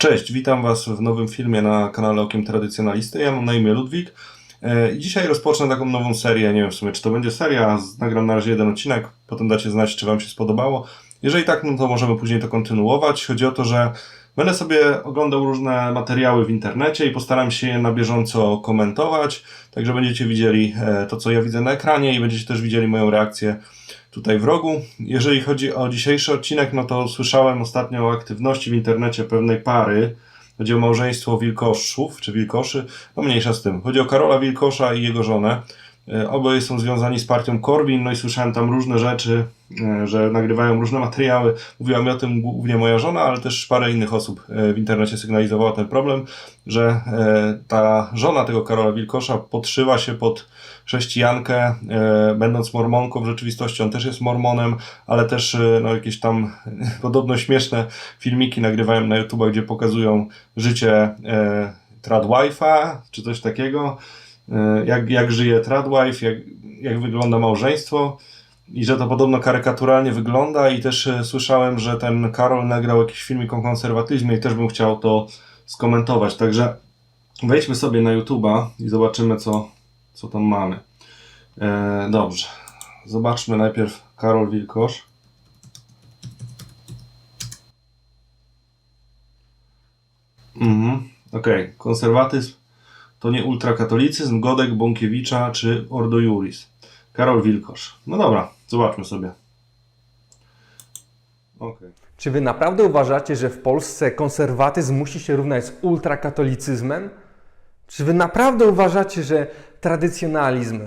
Cześć, witam Was w nowym filmie na kanale Okiem Tradycjonalisty. Ja mam na imię Ludwik e, i dzisiaj rozpocznę taką nową serię. Nie wiem w sumie, czy to będzie seria. Nagram na razie jeden odcinek, potem dacie znać, czy Wam się spodobało. Jeżeli tak, no to możemy później to kontynuować. Chodzi o to, że będę sobie oglądał różne materiały w internecie i postaram się je na bieżąco komentować. Także będziecie widzieli e, to, co ja widzę na ekranie i będziecie też widzieli moją reakcję tutaj w rogu. Jeżeli chodzi o dzisiejszy odcinek, no to słyszałem ostatnio o aktywności w internecie pewnej pary. Chodzi o małżeństwo Wilkoszów, czy Wilkoszy, no mniejsza z tym. Chodzi o Karola Wilkosza i jego żonę. E, Oboje są związani z partią Corbyn, no i słyszałem tam różne rzeczy, e, że nagrywają różne materiały. Mówiła mi o tym głównie moja żona, ale też parę innych osób e, w internecie sygnalizowała ten problem, że ta żona tego Karola Wilkosza podszywa się pod chrześcijankę, będąc mormonką. W rzeczywistości on też jest mormonem, ale też no, jakieś tam podobno śmieszne filmiki nagrywają na YouTube, gdzie pokazują życie tradwife'a, czy coś takiego E, jak, jak żyje tradwife, jak, jak wygląda małżeństwo i że to podobno karykaturalnie wygląda i też e, słyszałem, że ten Karol nagrał jakiś filmik o konserwatyzmie i też bym chciał to skomentować. Także wejdźmy sobie na YouTube'a i zobaczymy co, co tam mamy. E, dobrze. Zobaczmy najpierw Karol Wilkosz. Mhm. Okej, okay. konserwatyzm to nie ultrakatolicyzm, Godek, Bąkiewicza czy Ordo Juris. Karol Wilkosz. No dobra, zobaczmy sobie. Okay. Czy wy naprawdę uważacie, że w Polsce konserwatyzm musi się równać z ultrakatolicyzmem? Czy wy naprawdę uważacie, że tradycjonalizm,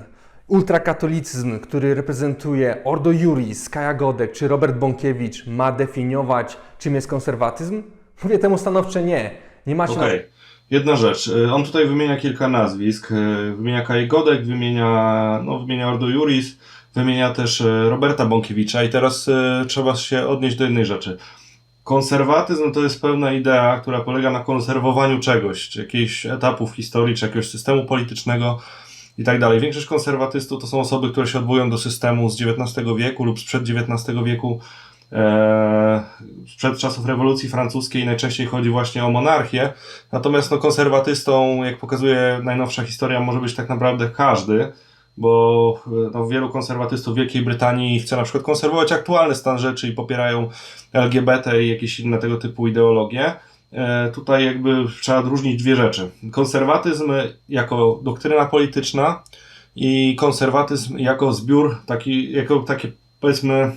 ultrakatolicyzm, który reprezentuje Ordo Juris, Kaja Godek czy Robert Bąkiewicz ma definiować, czym jest konserwatyzm? Mówię temu stanowcze nie. Nie macie okay. na... Jedna rzecz. Y, on tutaj wymienia kilka nazwisk. Y, wymienia Kaj Godek, wymienia, no, wymienia Ordo Juris, wymienia też y, Roberta Bąkiewicza i teraz trzeba się odnieść do jednej rzeczy. Konserwatyzm to jest pewna idea, która polega na konserwowaniu czegoś, czy jakichś etapów historii, czy jakiegoś systemu politycznego i tak dalej. Większość konserwatystów to są osoby, które się odwołują do systemu z XIX wieku lub sprzed XIX wieku, E, przed czasów rewolucji francuskiej najczęściej chodzi właśnie o monarchię. Natomiast no, konserwatystą, jak pokazuje najnowsza historia, może być tak naprawdę każdy, bo no, wielu konserwatystów w Wielkiej Brytanii chce na przykład konserwować aktualny stan rzeczy i popierają LGBT i jakieś inne tego typu ideologie. E, tutaj jakby trzeba odróżnić dwie rzeczy. Konserwatyzm jako doktryna polityczna i konserwatyzm jako zbiór, taki, jako takie powiedzmy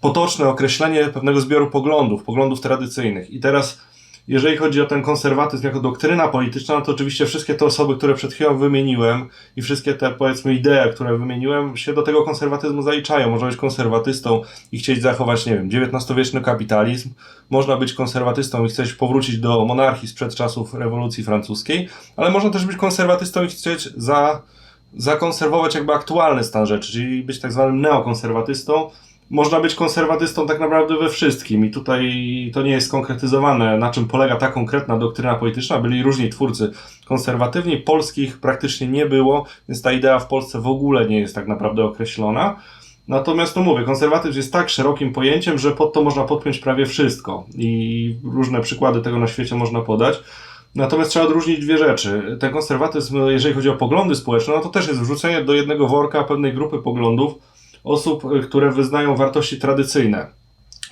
potoczne określenie pewnego zbioru poglądów, poglądów tradycyjnych. I teraz, jeżeli chodzi o ten konserwatyzm jako doktryna polityczna, no to oczywiście wszystkie te osoby, które przed chwilą wymieniłem i wszystkie te, powiedzmy, idee, które wymieniłem, się do tego konserwatyzmu zaliczają. Można być konserwatystą i chcieć zachować, nie wiem, XIX-wieczny kapitalizm. Można być konserwatystą i chcieć powrócić do monarchii sprzed czasów rewolucji francuskiej, ale można też być konserwatystą i chcieć za zakonserwować jakby aktualny stan rzeczy, czyli być tak zwanym neokonserwatystą, można być konserwatystą tak naprawdę we wszystkim i tutaj to nie jest konkretyzowane, na czym polega ta konkretna doktryna polityczna. Byli różni twórcy konserwatywni, polskich praktycznie nie było, więc ta idea w Polsce w ogóle nie jest tak naprawdę określona. Natomiast, no mówię, konserwatyzm jest tak szerokim pojęciem, że pod to można podpiąć prawie wszystko i różne przykłady tego na świecie można podać. Natomiast trzeba odróżnić dwie rzeczy. Ten konserwatyzm, jeżeli chodzi o poglądy społeczne, no to też jest wrzucenie do jednego worka pewnej grupy poglądów, osób, y, które wyznają wartości tradycyjne.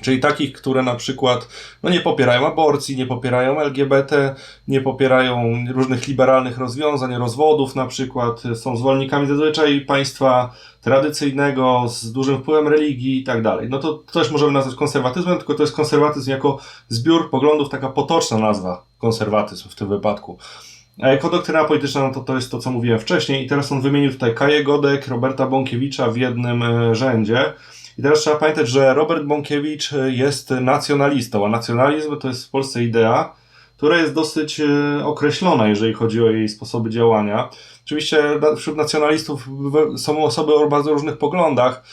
Czyli takich, które na przykład no nie popierają aborcji, nie popierają LGBT, nie popierają różnych liberalnych rozwiązań, rozwodów na przykład, są zwolennikami zazwyczaj państwa tradycyjnego, z dużym wpływem religii i tak dalej. No to, to też możemy nazwać konserwatyzmem, tylko to jest konserwatyzm jako zbiór poglądów, taka potoczna nazwa konserwatyzm w tym wypadku. A jako doktryna polityczna, no to to jest to, co mówiłem wcześniej. I teraz on wymienił tutaj Kaję Godek, Roberta Bąkiewicza w jednym e, rzędzie. I teraz trzeba pamiętać, że Robert Bąkiewicz e, jest nacjonalistą, a nacjonalizm to jest w Polsce idea, która jest dosyć e, określona, jeżeli chodzi o jej sposoby działania. Oczywiście wśród nacjonalistów są osoby o bardzo różnych poglądach,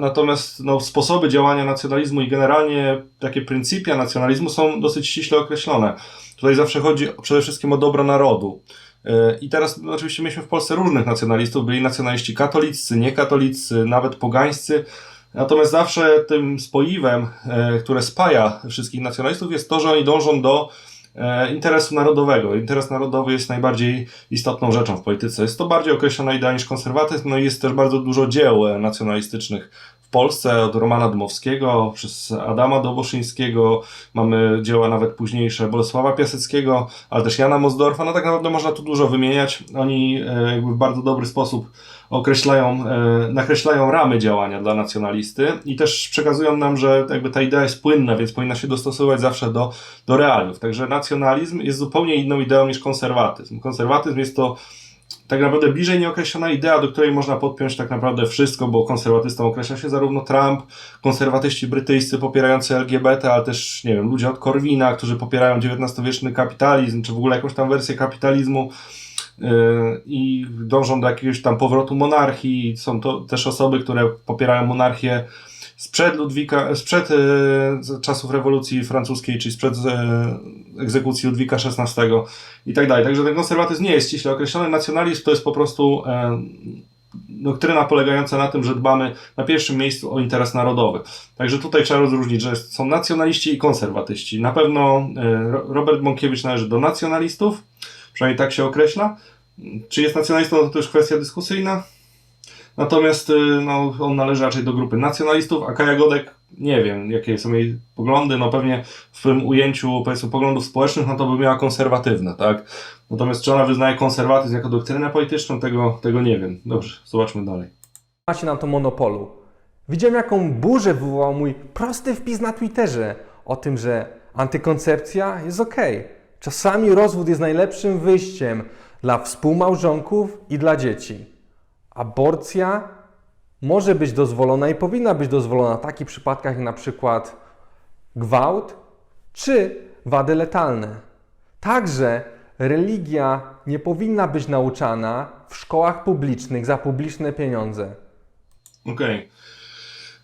natomiast no, sposoby działania nacjonalizmu i generalnie takie pryncypia nacjonalizmu są dosyć ściśle określone. Tutaj zawsze chodzi przede wszystkim o dobro narodu. E, I teraz no, oczywiście mieliśmy w Polsce różnych nacjonalistów. Byli nacjonaliści katolicy, niekatolicy, nawet pogańscy. Natomiast zawsze tym spoiwem, e, które spaja wszystkich nacjonalistów, jest to, że oni dążą do e, interesu narodowego. Interes narodowy jest najbardziej istotną rzeczą w polityce. Jest to bardziej określona idea niż konserwatyzm, no i jest też bardzo dużo dzieł nacjonalistycznych w Polsce, od Romana Dmowskiego, przez Adama Doboszyńskiego, mamy dzieła nawet późniejsze Bolesława Piaseckiego, ale też Jana Mosdorfa, no tak naprawdę można tu dużo wymieniać. Oni e, jakby w bardzo dobry sposób określają, e, nakreślają ramy działania dla nacjonalisty i też przekazują nam, że jakby ta idea jest płynna, więc powinna się dostosować zawsze do, do realiów. Także nacjonalizm jest zupełnie inną ideą niż konserwatyzm. Konserwatyzm jest to tak naprawdę bliżej nieokreślona idea, do której można podpiąć tak naprawdę wszystko, bo konserwatystą określa się zarówno Trump, konserwatyści brytyjscy popierający LGBT, ale też, nie wiem, ludzie od Korwina, którzy popierają XIX-wieczny kapitalizm, czy w ogóle jakąś tam wersję kapitalizmu yy, i dążą do jakiegoś tam powrotu monarchii. Są to też osoby, które popierają monarchię sprzed Ludwika, sprzed e, czasów rewolucji francuskiej, czyli sprzed e, egzekucji Ludwika XVI i tak dalej. Także ten konserwatyzm nie jest ściśle określony. Nacjonalizm to jest po prostu e, doktryna polegająca na tym, że dbamy na pierwszym miejscu o interes narodowy. Także tutaj trzeba rozróżnić, że są nacjonaliści i konserwatyści. Na pewno e, Ro- Robert Bąkiewicz należy do nacjonalistów, przynajmniej tak się określa. Czy jest nacjonalistą, to też kwestia dyskusyjna. Natomiast y, no, on należy raczej do grupy nacjonalistów, a Kaja Godek, nie wiem, jakie są jej poglądy, no pewnie w tym ujęciu, powiedzmy, poglądów społecznych, no to by miała konserwatywne, tak? Natomiast czy ona wyznaje konserwatyzm jako doktrynę polityczną, tego, tego nie wiem. Dobrze, zobaczmy dalej. macie na to monopolu. Widziałem, jaką burzę wywołał mój prosty wpis na Twitterze o tym, że antykoncepcja jest ok. Czasami rozwód jest najlepszym wyjściem dla współmałżonków i dla dzieci. Aborcja może być dozwolona i powinna być dozwolona w takich przypadkach jak na przykład gwałt czy wady letalne. Także religia nie powinna być nauczana w szkołach publicznych za publiczne pieniądze. Okej.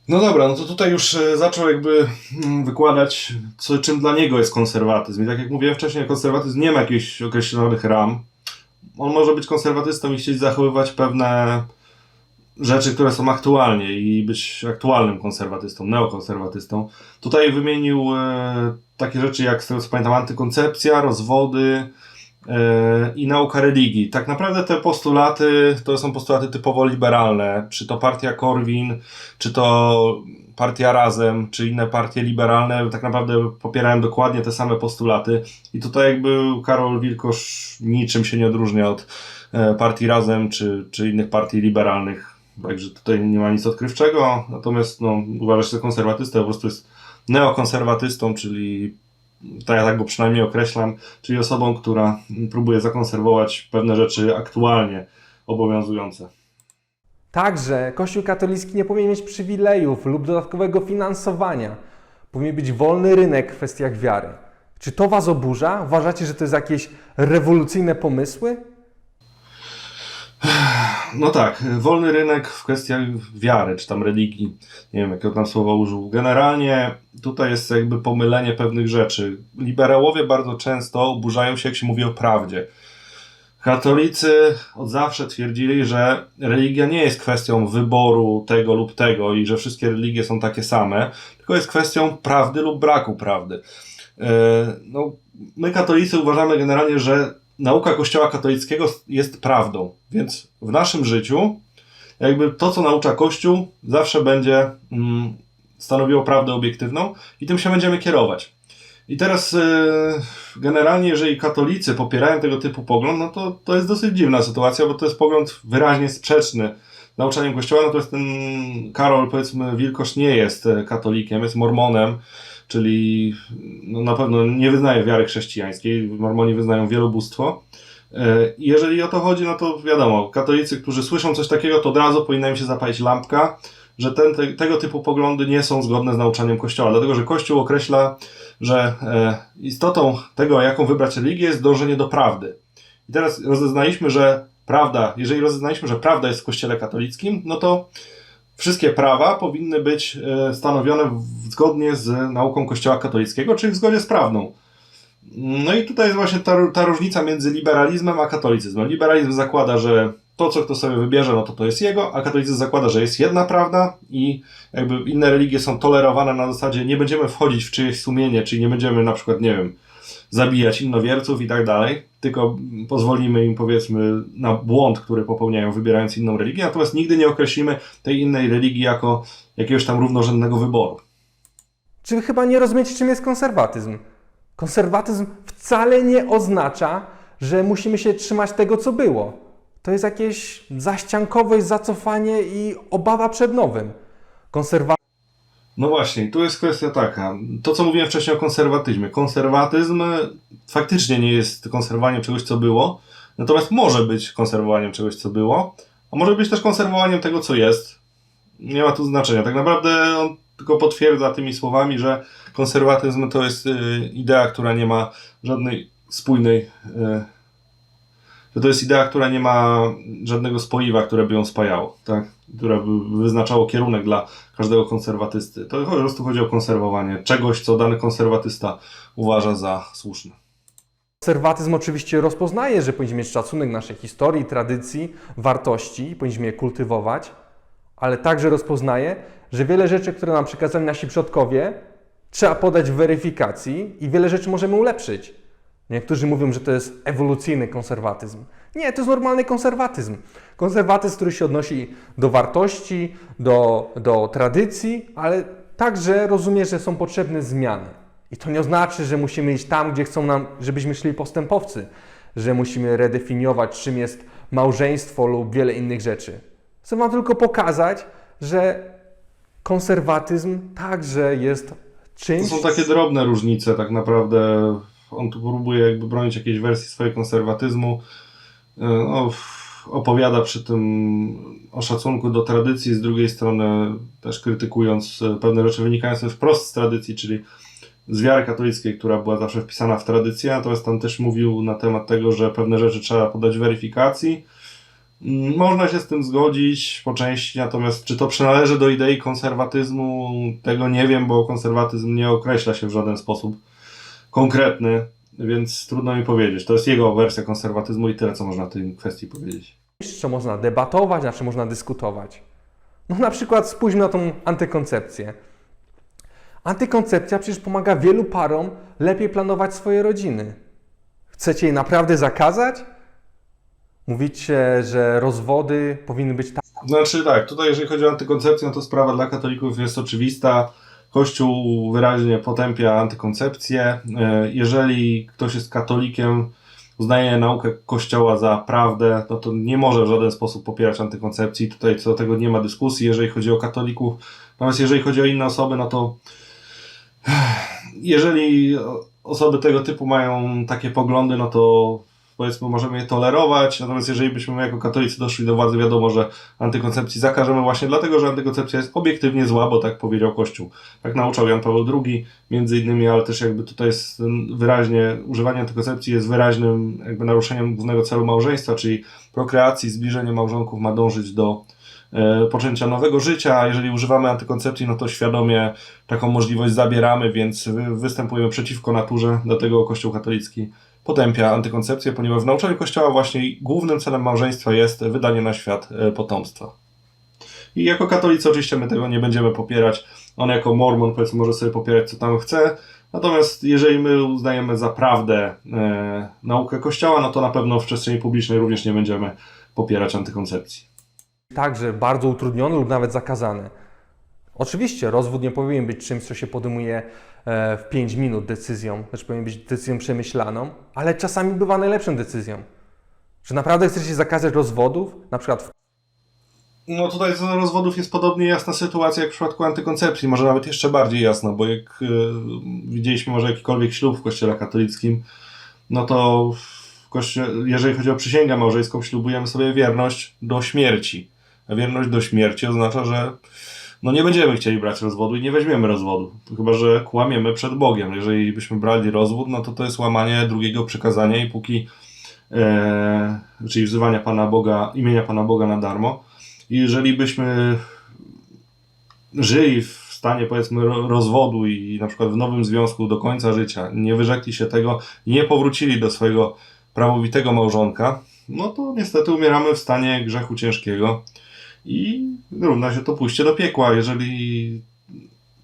No dobra, no to tutaj już e, zaczął jakby mm, wykładać, co, czym dla niego jest konserwatyzm. I tak jak mówiłem wcześniej, konserwatyzm nie ma jakichś określonych ram. On może być konserwatystą i chcieć zachowywać pewne rzeczy, które są aktualnie i być aktualnym konserwatystą, neokonserwatystą. Tutaj wymienił e, takie rzeczy jak, z tego co pamiętam, antykoncepcja, rozwody e, i nauka religii. Tak naprawdę te postulaty to są postulaty typowo liberalne. Czy to partia Korwin, czy to partia Razem, czy inne partie liberalne tak naprawdę popierają dokładnie te same postulaty. I tutaj jakby Karol Wilkosz niczym się nie odróżnia od e, partii Razem, czy, czy innych partii liberalnych. Także tutaj nie ma nic odkrywczego. Natomiast no, uważa się za konserwatystę, po prostu jest neokonserwatystą, czyli tak ja tak go przynajmniej określam, czyli osobą, która próbuje zakonserwować pewne rzeczy aktualnie obowiązujące. Także Kościół katolicki nie powinien mieć przywilejów lub dodatkowego finansowania. Powinien być wolny rynek w kwestiach wiary. Czy to Was oburza? Uważacie, że to jest jakieś rewolucyjne pomysły? No tak, wolny rynek w kwestiach wiary, czy tam religii, nie wiem jakiego tam słowa użył. Generalnie tutaj jest jakby pomylenie pewnych rzeczy. Liberałowie bardzo często oburzają się, jak się mówi o prawdzie. Katolicy od zawsze twierdzili, że religia nie jest kwestią wyboru tego lub tego i że wszystkie religie są takie same, tylko jest kwestią prawdy lub braku prawdy. Yy, No, my katolicy uważamy generalnie, że nauka Kościoła katolickiego jest prawdą, więc w naszym życiu jakby to, co naucza Kościół, zawsze będzie mm, stanowiło prawdę obiektywną i tym się będziemy kierować. I teraz yy, generalnie, jeżeli katolicy popierają tego typu pogląd, no to to jest dosyć dziwna sytuacja, bo to jest pogląd wyraźnie sprzeczny nauczaniem Kościoła, natomiast ten Karol, powiedzmy, Wilkosz nie jest e, katolikiem, jest mormonem, czyli no, na pewno nie wyznaje wiary chrześcijańskiej. Mormoni wyznają wielobóstwo. E, Jeżeli o to chodzi, no to wiadomo, katolicy, którzy słyszą coś takiego, to od razu powinna im się zapalić lampka, że ten, te, tego typu poglądy nie są zgodne z nauczaniem Kościoła, dlatego że Kościół określa, że e, istotą tego, jaką wybrać religię, jest dążenie do prawdy. I teraz rozeznaliśmy, że prawda, jeżeli rozeznaliśmy, że prawda jest w Kościele katolickim, no to wszystkie prawa powinny być e, stanowione zgodnie z nauką Kościoła katolickiego, czyli w zgodzie z prawdą. No i tutaj jest właśnie ta, ta różnica między liberalizmem a katolicyzmem. Liberalizm zakłada, że to, co kto sobie wybierze, no to to jest jego, a katolicyzm zakłada, że jest jedna prawda i jakby inne religie są tolerowane na zasadzie nie będziemy wchodzić w czyjeś sumienie, czyli nie będziemy na przykład, nie wiem, zabijać innowierców i tak dalej, tylko pozwolimy im powiedzmy na błąd, który popełniają wybierając inną religię, natomiast nigdy nie określimy tej innej religii jako jakiegoś tam równorzędnego wyboru. Czy chyba nie rozumiecie, czym jest konserwatyzm? Konserwatyzm wcale nie oznacza, że musimy się trzymać tego, co było. To jest jakieś zaściankowość, zacofanie i obawa przed nowym. Konserwatyzm No właśnie, tu jest kwestia taka. To, co mówiłem wcześniej o konserwatyzmie. Konserwatyzm e, faktycznie nie jest konserwowaniem czegoś, co było, natomiast może być konserwowaniem czegoś, co było, a może być też konserwowaniem tego, co jest. Nie ma tu znaczenia. Tak naprawdę on tylko potwierdza tymi słowami, że konserwatyzm to jest e, idea, która nie ma żadnej spójnej. Że to jest idea, która nie ma żadnego spoiwa, które by ją spajało, tak? które by wyznaczało kierunek dla każdego konserwatysty. To po prostu chodzi o konserwowanie czegoś, co dany konserwatysta uważa za słuszne. Konserwatyzm oczywiście rozpoznaje, że powinniśmy mieć szacunek naszej historii, tradycji, wartości, powinniśmy je kultywować, ale także rozpoznaje, że wiele rzeczy, które nam przekazali nasi przodkowie, trzeba podać w weryfikacji i wiele rzeczy możemy ulepszyć. Niektórzy mówią, że to jest ewolucyjny konserwatyzm. Nie, to jest normalny konserwatyzm. Konserwatyzm, który się odnosi do wartości, do, do tradycji, ale także rozumie, że są potrzebne zmiany. I to nie oznacza, że musimy iść tam, gdzie chcą nam, żebyśmy szli postępowcy, że musimy redefiniować, czym jest małżeństwo lub wiele innych rzeczy. Chcę Wam tylko pokazać, że konserwatyzm także jest To czymś. są takie drobne różnice, tak naprawdę. On tu próbuje jakby bronić jakiejś wersji swojego konserwatyzmu. E, No, opowiada przy tym o szacunku do tradycji, z drugiej strony też krytykując e, pewne rzeczy wynikające wprost z tradycji, czyli z wiary katolickiej, która była zawsze wpisana w tradycję, natomiast tam też mówił na temat tego, że pewne rzeczy trzeba podać weryfikacji. Mm, Można się z tym zgodzić po części, natomiast czy to przynależy do idei konserwatyzmu, tego nie wiem, bo konserwatyzm nie określa się w żaden sposób konkretny, więc trudno mi powiedzieć. To jest jego wersja konserwatyzmu i tyle, co można w tej kwestii powiedzieć. co można debatować, czym można dyskutować. No na przykład spójrzmy na tą antykoncepcję. Antykoncepcja przecież pomaga wielu parom lepiej planować swoje rodziny. Chcecie jej naprawdę zakazać? Mówicie, że rozwody powinny być tak. Znaczy tak, tutaj jeżeli chodzi o antykoncepcję, no to sprawa dla katolików jest oczywista. Kościół wyraźnie potępia antykoncepcję. E, Jeżeli ktoś jest katolikiem, uznaje naukę Kościoła za prawdę, no to nie może w żaden sposób popierać antykoncepcji. Tutaj co do tego nie ma dyskusji, jeżeli chodzi o katolików. Natomiast jeżeli chodzi o inne osoby, no to jeżeli osoby tego typu mają takie poglądy, no to powiedzmy możemy je tolerować, natomiast jeżeli byśmy my jako katolicy doszli do władzy, wiadomo, że antykoncepcji zakażemy właśnie dlatego, że antykoncepcja jest obiektywnie zła, bo tak powiedział Kościół. Tak nauczał Jan Paweł II między innymi, ale też jakby tutaj jest wyraźnie, używanie antykoncepcji jest wyraźnym jakby naruszeniem głównego celu małżeństwa, czyli prokreacji, zbliżenie małżonków ma dążyć do e, poczęcia nowego życia, a jeżeli używamy antykoncepcji, no to świadomie taką możliwość zabieramy, więc wy- występujemy przeciwko naturze, dlatego Kościół katolicki potępia antykoncepcję, ponieważ w nauczaniu Kościoła właśnie głównym celem małżeństwa jest wydanie na świat e, potomstwa. I jako katolicy oczywiście my tego nie będziemy popierać. On jako mormon powiedzmy może sobie popierać co tam chce. Natomiast jeżeli my uznajemy za prawdę e, naukę Kościoła, no to na pewno w przestrzeni publicznej również nie będziemy popierać antykoncepcji. także bardzo utrudnione lub nawet zakazane. Oczywiście rozwód nie powinien być czymś, co się podejmuje e, w 5 minut decyzją, lecz powinien być decyzją przemyślaną, ale czasami bywa najlepszą decyzją. Czy naprawdę chcecie zakazać rozwodów, na przykład w No tutaj do rozwodów jest podobnie jasna sytuacja jak w przypadku antykoncepcji, może nawet jeszcze bardziej jasna, bo jak e, widzieliśmy może jakikolwiek ślub w kościele katolickim, no to jeżeli chodzi o przysięgę małżeńską, ślubujemy sobie wierność do śmierci. A wierność do śmierci oznacza, że no nie będziemy chcieli brać rozwodu i nie weźmiemy rozwodu. Chyba, że kłamiemy przed Bogiem. Jeżeli byśmy brali rozwód, no to to jest łamanie drugiego przykazania i póki, e, czyli wzywania Pana Boga, imienia Pana Boga na darmo. I jeżeli byśmy żyli w stanie powiedzmy ro- rozwodu i na przykład w nowym związku do końca życia, nie wyrzekli się tego nie powrócili do swojego prawowitego małżonka, no to niestety umieramy w stanie grzechu ciężkiego i równa się to pójście do piekła. Jeżeli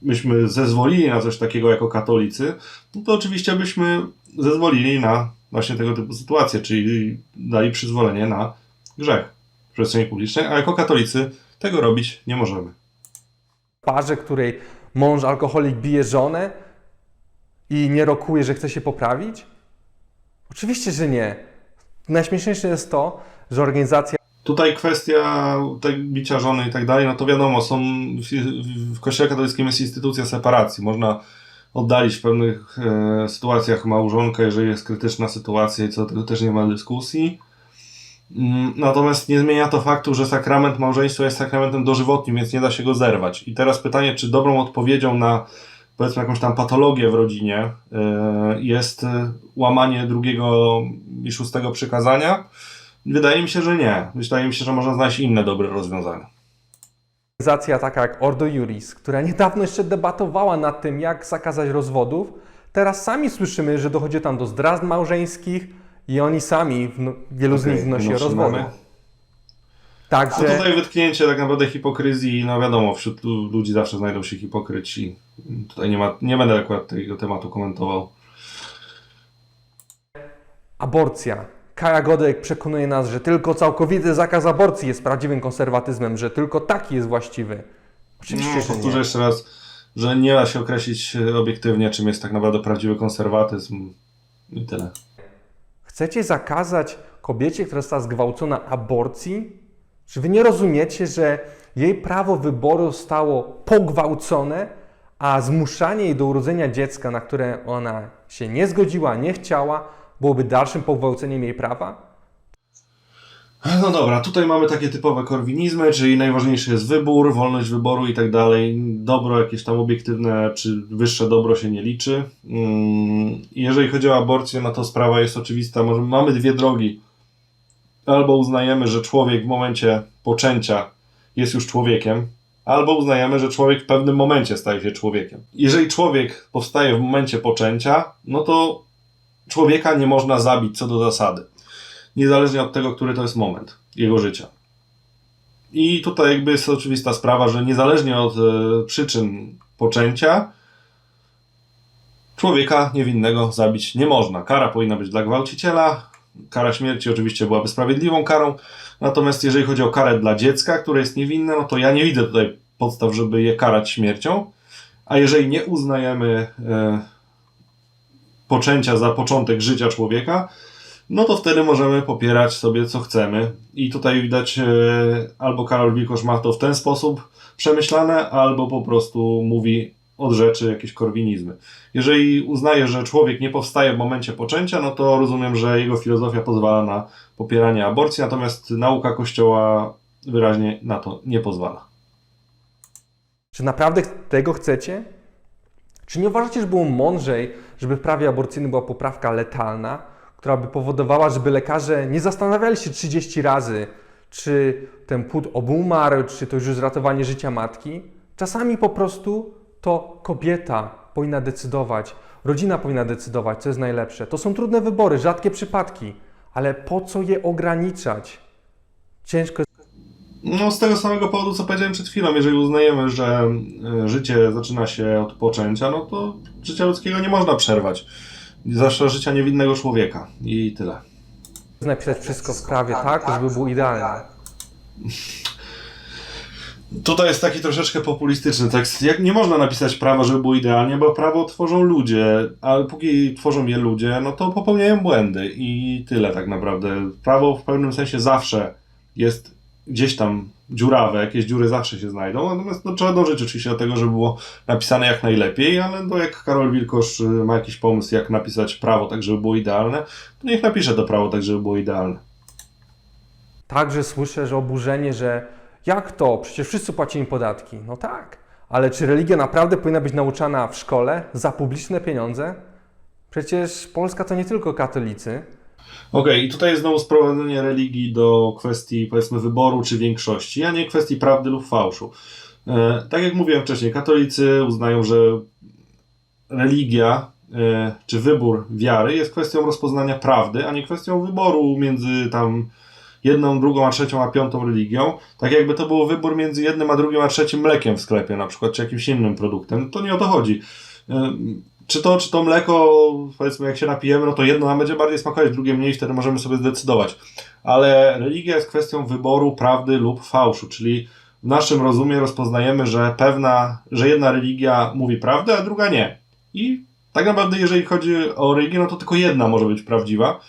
byśmy zezwolili na coś takiego jako katolicy, no to oczywiście byśmy zezwolili na właśnie tego typu sytuacje, czyli dali przyzwolenie na grzech w przestrzeni publicznej, a jako katolicy tego robić nie możemy. parze, której mąż alkoholik bije żonę i nie rokuje, że chce się poprawić? Oczywiście, że nie. Najśmieszniejsze jest to, że organizacja Tutaj kwestia tak, bicia żony i tak dalej, no to wiadomo, są w, w Kościele katolickim jest instytucja separacji. Można oddalić w pewnych e, sytuacjach małżonkę, jeżeli jest krytyczna sytuacja i co do tego też nie ma dyskusji. Mm, Natomiast nie zmienia to faktu, że sakrament małżeństwa jest sakramentem dożywotnim, więc nie da się go zerwać. I teraz pytanie, czy dobrą odpowiedzią na powiedzmy jakąś tam patologię w rodzinie e, jest e, łamanie drugiego i szóstego przykazania? Wydaje mi się, że nie. Wydaje mi się, że można znaleźć inne dobre rozwiązania. organizacja taka jak Ordo Juris, która niedawno jeszcze debatowała nad tym, jak zakazać rozwodów, teraz sami słyszymy, że dochodzi tam do zdrad małżeńskich i oni sami, wno- wielu z Okej, nich wnosi rozwody. mamy. A Także tutaj wytknięcie tak naprawdę hipokryzji, no wiadomo, wśród lu- ludzi zawsze znajdą się hipokryci. Tutaj nie, ma, nie będę akurat tego tematu komentował. aborcja. Kaja Godek przekonuje nas, że tylko całkowity zakaz aborcji jest prawdziwym konserwatyzmem, że tylko taki jest właściwy. Oczywiście, No, że powtórzę nie. jeszcze raz, że nie da się określić e, obiektywnie, czym jest tak naprawdę prawdziwy konserwatyzm i tyle. Chcecie zakazać kobiecie, która została zgwałcona, aborcji? Czy wy nie rozumiecie, że jej prawo wyboru zostało pogwałcone, a zmuszanie jej do urodzenia dziecka, na które ona się nie zgodziła, nie chciała, byłoby dalszym pogwałceniem jej prawa? No dobra, tutaj mamy takie typowe korwinizmy, czyli najważniejszy jest wybór, wolność wyboru i tak dalej. Dobro jakieś tam obiektywne czy wyższe dobro się nie liczy. Mm, Jeżeli chodzi o aborcję, no to sprawa jest oczywista. Mamy dwie drogi. Albo uznajemy, że człowiek w momencie poczęcia jest już człowiekiem, albo uznajemy, że człowiek w pewnym momencie staje się człowiekiem. Jeżeli człowiek powstaje w momencie poczęcia, no to człowieka nie można zabić co do zasady niezależnie od tego, który to jest moment jego życia. I tutaj jakby jest oczywista sprawa, że niezależnie od e, przyczyn poczęcia, człowieka niewinnego zabić nie można. Kara powinna być dla gwałciciela. Kara śmierci oczywiście byłaby sprawiedliwą karą. Natomiast jeżeli chodzi o karę dla dziecka, które jest niewinne, no to ja nie widzę tutaj podstaw, żeby je karać śmiercią. A jeżeli nie uznajemy e, poczęcia za początek życia człowieka, no to wtedy możemy popierać sobie co chcemy. I tutaj widać e, albo Karol Wilkosz ma to w ten sposób przemyślane, albo po prostu mówi od rzeczy jakieś korwinizmy. Jeżeli uznaje, że człowiek nie powstaje w momencie poczęcia, no to rozumiem, że jego filozofia pozwala na popieranie aborcji, natomiast nauka Kościoła wyraźnie na to nie pozwala. Czy naprawdę tego chcecie? Czy nie uważacie, że było mądrzej, żeby w prawie aborcyjnym była poprawka letalna, która by powodowała, żeby lekarze nie zastanawiali się 30 razy, czy ten płód obumarł, czy to już ratowanie życia matki? Czasami po prostu to kobieta powinna decydować, rodzina powinna decydować, co jest najlepsze. To są trudne wybory, rzadkie przypadki, ale po co je ograniczać? Ciężko No, z tego samego powodu, co powiedziałem przed chwilą, jeżeli uznajemy, że e, życie zaczyna się od poczęcia, no to życia ludzkiego nie można przerwać. Zwłaszcza życia niewinnego człowieka. I tyle. napisać wszystko w prawie tak, żeby było idealne. Tutaj jest taki troszeczkę populistyczny tekst. Jak nie można napisać prawa, żeby było idealnie, bo prawo tworzą ludzie, a póki tworzą je ludzie, no to popełniają błędy i tyle tak naprawdę. Prawo w pewnym sensie zawsze jest gdzieś tam dziurawe, jakieś dziury zawsze się znajdą, natomiast no, trzeba dążyć oczywiście do tego, żeby było napisane jak najlepiej, ale no, jak Karol Wilkosz y, ma jakiś pomysł, jak napisać prawo tak, żeby było idealne, to niech napisze to prawo tak, żeby było idealne. Także słyszę, że oburzenie, że jak to? Przecież wszyscy płacili podatki. No tak, ale czy religia naprawdę powinna być nauczana w szkole za publiczne pieniądze? Przecież Polska to nie tylko katolicy. Okej, i tutaj jest znowu sprowadzenie religii do kwestii, powiedzmy, wyboru czy większości, a nie kwestii prawdy lub fałszu. E, tak jak mówiłem wcześniej, katolicy uznają, że religia e, czy wybór wiary jest kwestią rozpoznania prawdy, a nie kwestią wyboru między tam jedną, drugą, a trzecią, a piątą religią. Tak jakby to był wybór między jednym, a drugim, a trzecim mlekiem w sklepie na przykład, czy jakimś innym produktem. To nie o to chodzi. Czy to, czy to mleko, powiedzmy, jak się napijemy, no to jedno nam będzie bardziej smakować, drugie mniej, wtedy możemy sobie zdecydować. Ale religia jest kwestią wyboru prawdy lub fałszu, czyli w naszym rozumie rozpoznajemy, że pewna, że jedna religia mówi prawdę, a druga nie. I tak naprawdę, jeżeli chodzi o religię, no to tylko jedna może być prawdziwa,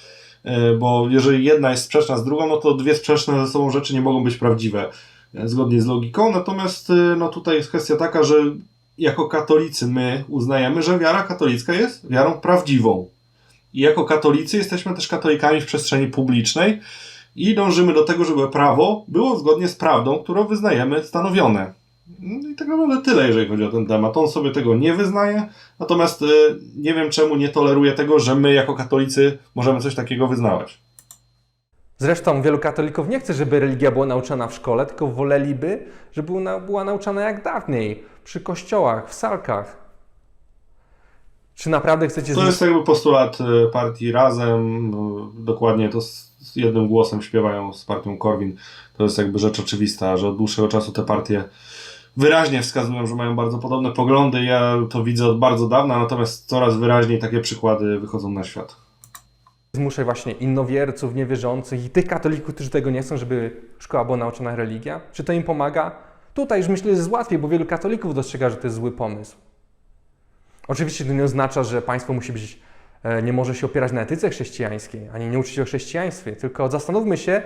e, bo jeżeli jedna jest sprzeczna z drugą, no to dwie sprzeczne ze sobą rzeczy nie mogą być prawdziwe e, zgodnie z logiką. Natomiast e, no tutaj jest kwestia taka, że jako katolicy my uznajemy, że wiara katolicka jest wiarą prawdziwą. I jako katolicy jesteśmy też katolikami w przestrzeni publicznej i dążymy do tego, żeby prawo było zgodnie z prawdą, którą wyznajemy stanowione. No I tak naprawdę tyle, jeżeli chodzi o ten temat. On sobie tego nie wyznaje, natomiast y, nie wiem czemu nie toleruje tego, że my jako katolicy możemy coś takiego wyznawać. Zresztą wielu katolików nie chce, żeby religia była nauczana w szkole, tylko woleliby, żeby była, była nauczana jak dawniej, przy kościołach, w salkach. Czy naprawdę chcecie... To jest jakby postulat y, partii Razem, y, dokładnie to z jednym głosem śpiewają z partią Korwin. To jest jakby rzecz oczywista, że od dłuższego czasu te partie wyraźnie wskazują, że mają bardzo podobne poglądy. Ja to widzę od bardzo dawna, natomiast coraz wyraźniej takie przykłady wychodzą na świat. zmuszać właśnie innowierców, niewierzących i tych katolików, którzy tego nie chcą, żeby szkoła była nauczana religia? Czy to im pomaga? Tutaj już myślę, że jest łatwiej, bo wielu katolików dostrzega, że to jest zły pomysł. Oczywiście to nie oznacza, że państwo musi być, e, nie może się opierać na etyce chrześcijańskiej, ani nie uczyć o chrześcijaństwie, tylko zastanówmy się,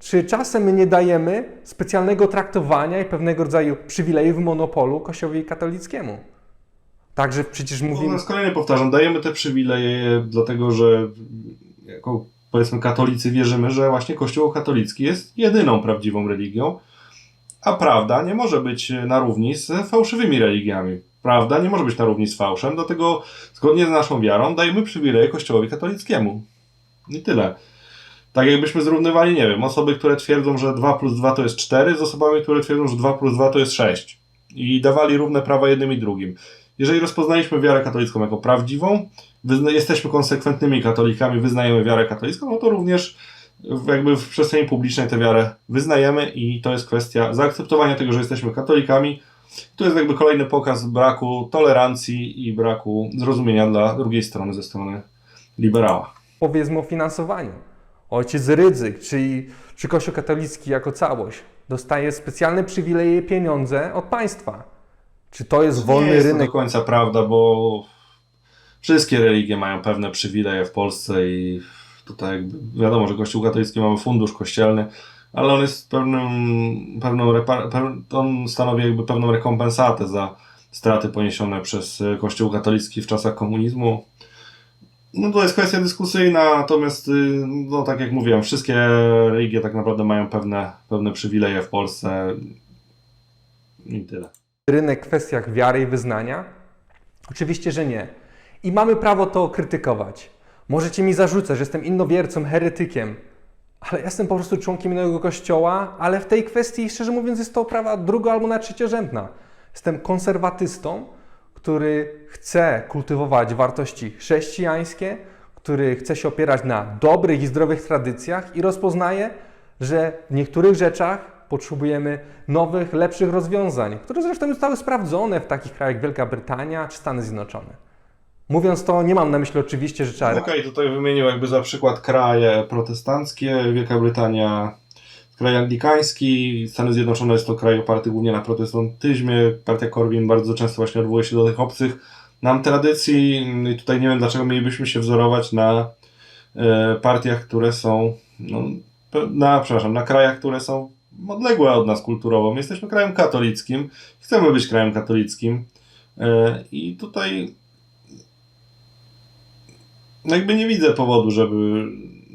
czy czasem my nie dajemy specjalnego traktowania i pewnego rodzaju przywilejów monopolu Kościołowi katolickiemu. Także przecież Po mówimy... raz kolejny powtarzam, dajemy te przywileje dlatego, że jako powiedzmy katolicy wierzymy, że właśnie Kościół katolicki jest jedyną prawdziwą religią, a prawda nie może być na równi z fałszywymi religiami. Prawda nie może być na równi z fałszem, dlatego zgodnie z naszą wiarą dajemy przywileje Kościołowi katolickiemu. I tyle. Tak jakbyśmy zrównywali, nie wiem, osoby, które twierdzą, że 2 plus 2 to jest 4, z osobami, które twierdzą, że 2 plus 2 to jest 6. I dawali równe prawa jednym i drugim. Jeżeli rozpoznaliśmy wiarę katolicką jako prawdziwą, jesteśmy konsekwentnymi katolikami, wyznajemy wiarę katolicką, no to również jakby w przestrzeni publicznej tę wiarę wyznajemy i to jest kwestia zaakceptowania tego, że jesteśmy katolikami. To jest jakby kolejny pokaz braku tolerancji i braku zrozumienia dla drugiej strony ze strony liberała. Powiedzmy o finansowaniu. Ojciec Rydzyk, czyli czy Kościół katolicki jako całość, dostaje specjalne przywileje pieniądze od państwa. Czy to jest wolny nie jest rynek? to do końca prawda, bo wszystkie religie mają pewne przywileje w Polsce i tutaj jakby wiadomo, że Kościół katolicki mamy fundusz kościelny, ale on jest pewnym, pewną, on stanowi jakby pewną rekompensatę za straty poniesione przez e, Kościół katolicki w czasach komunizmu. No to jest kwestia dyskusyjna, natomiast y, no tak jak mówiłem, wszystkie religie tak naprawdę mają pewne, pewne przywileje w Polsce i tyle. rynek w kwestiach wiary i wyznania? Oczywiście, że nie. I mamy prawo to krytykować. Możecie mi zarzucać, że jestem innowiercą, heretykiem, ale jestem po prostu członkiem innego kościoła, ale w tej kwestii, szczerze mówiąc, jest to prawa drugo albo na trzeciorzędna. Jestem konserwatystą, który chce kultywować wartości chrześcijańskie, który chce się opierać na dobrych i zdrowych tradycjach i rozpoznaje, że w niektórych rzeczach potrzebujemy nowych, lepszych rozwiązań, które zresztą zostały sprawdzone w takich krajach jak Wielka Brytania czy Stany Zjednoczone. Mówiąc to, nie mam na myśli oczywiście, że trzeba Okej, tutaj wymienił jakby za przykład kraje protestanckie, Wielka Brytania, kraj anglikański, Stany Zjednoczone jest to kraj oparty głównie na protestantyzmie, partia Corwin bardzo często właśnie odwołuje się do tych obcych nam tradycji. I tutaj nie wiem dlaczego mielibyśmy się wzorować na e, partiach, które są, no, na, przepraszam, na krajach, które są odległe od nas kulturowo. My jesteśmy krajem katolickim, chcemy być krajem katolickim. E, i tutaj no jakby nie widzę powodu, żeby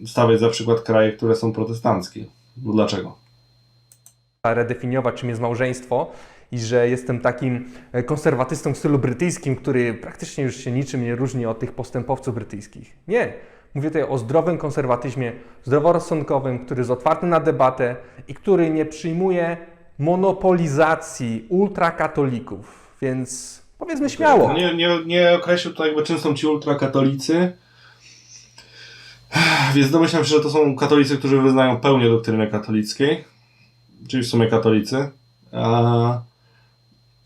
stawiać za przykład kraje, które są protestanckie. No dlaczego? redefiniować, czym jest małżeństwo i że jestem takim e, konserwatystą w stylu brytyjskim, który praktycznie już się niczym nie różni od tych postępowców brytyjskich. Nie. Mówię tutaj o zdrowym konserwatyzmie, zdroworozsądkowym, który jest otwarty na debatę i który nie przyjmuje monopolizacji ultrakatolików. Więc Powiedzmy śmiało. Nie, nie, nie określił to jakby czym są ci ultrakatolicy. Więc domyślam się, że to są katolicy, którzy wyznają pełnię doktryny katolickiej. Czyli w sumie katolicy.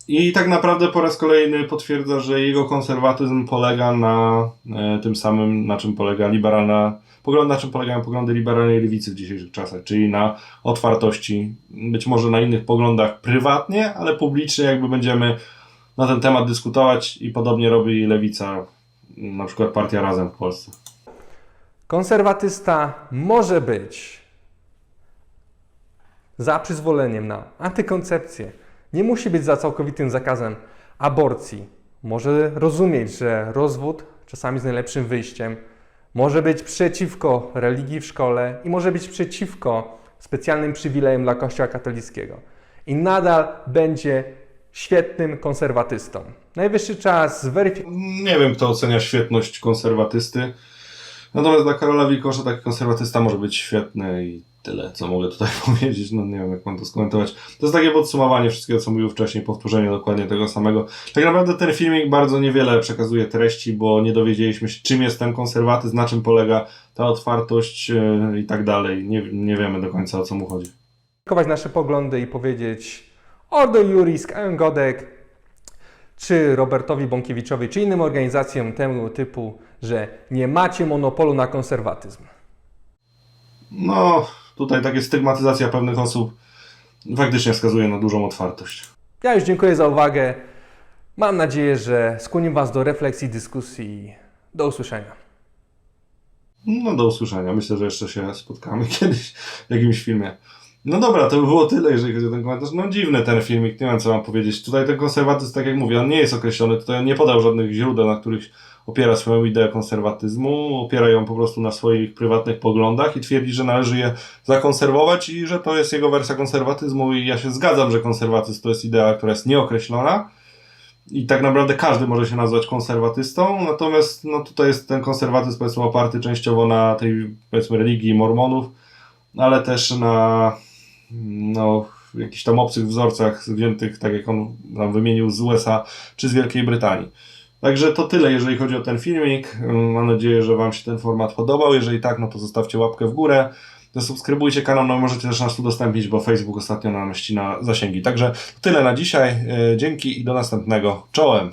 I tak naprawdę po raz kolejny potwierdza, że jego konserwatyzm polega na e, tym samym, na czym polega liberalna, pogląd, na czym polegają poglądy liberalnej lewicy w dzisiejszych czasach, czyli na otwartości, być może na innych poglądach prywatnie, ale publicznie jakby będziemy na ten temat dyskutować i podobnie robi lewica, na przykład partia Razem w Polsce. Konserwatysta może być za przyzwoleniem na antykoncepcję. Nie musi być za całkowitym zakazem aborcji. Może rozumieć, że rozwód czasami jest najlepszym wyjściem. Może być przeciwko religii w szkole i może być przeciwko specjalnym przywilejom dla Kościoła katolickiego. I nadal będzie świetnym konserwatystą. Najwyższy czas zweryfikować. Nie wiem, kto ocenia świetność konserwatysty. Natomiast dla Karola Wilkosza taki konserwatysta może być świetny i tyle, co mogę tutaj powiedzieć. No nie wiem, jak mam to skomentować. To jest takie podsumowanie wszystkiego, co mówił wcześniej, powtórzenie dokładnie tego samego. Tak naprawdę ten filmik bardzo niewiele przekazuje treści, bo nie dowiedzieliśmy się, czym jest ten konserwatyzm, na czym polega ta otwartość yy, i tak dalej. Nie, nie wiemy do końca, o co mu chodzi. nasze poglądy i powiedzieć Ordo Juris, Godek, czy Robertowi Bąkiewiczowi, czy innym organizacjom tego typu, że nie macie monopolu na konserwatyzm. No, tutaj takie stygmatyzacja pewnych osób faktycznie wskazuje na dużą otwartość. Ja już dziękuję za uwagę. Mam nadzieję, że skłonię Was do refleksji, dyskusji. Do usłyszenia. No do usłyszenia. Myślę, że jeszcze się spotkamy kiedyś w jakimś filmie. No dobra, to by było tyle, jeżeli chodzi o ten komentarz. No dziwny ten filmik, nie wiem co mam powiedzieć. Tutaj ten konserwatyzm, tak jak mówię, on nie jest określony. Tutaj on nie podał żadnych źródeł, na których opiera swoją ideę konserwatyzmu. Opiera ją po prostu na swoich prywatnych poglądach i twierdzi, że należy je zakonserwować i że to jest jego wersja konserwatyzmu. I ja się zgadzam, że konserwatyzm to jest idea, która jest nieokreślona. I tak naprawdę każdy może się nazwać konserwatystą, natomiast no, tutaj jest ten konserwatyzm powiedzmy oparty częściowo na tej powiedzmy religii mormonów, ale też na no, jakichś tam obcych wzorcach wziętych, tak jak on nam wymienił, z USA czy z Wielkiej Brytanii. Także to tyle, jeżeli chodzi o ten filmik. Mam nadzieję, że Wam się ten format podobał. Jeżeli tak, no to zostawcie łapkę w górę. Zasubskrybujcie kanał, no możecie też nas udostępnić, bo Facebook ostatnio nam ścina zasięgi. Także tyle na dzisiaj. Dzięki i do następnego. Czołem!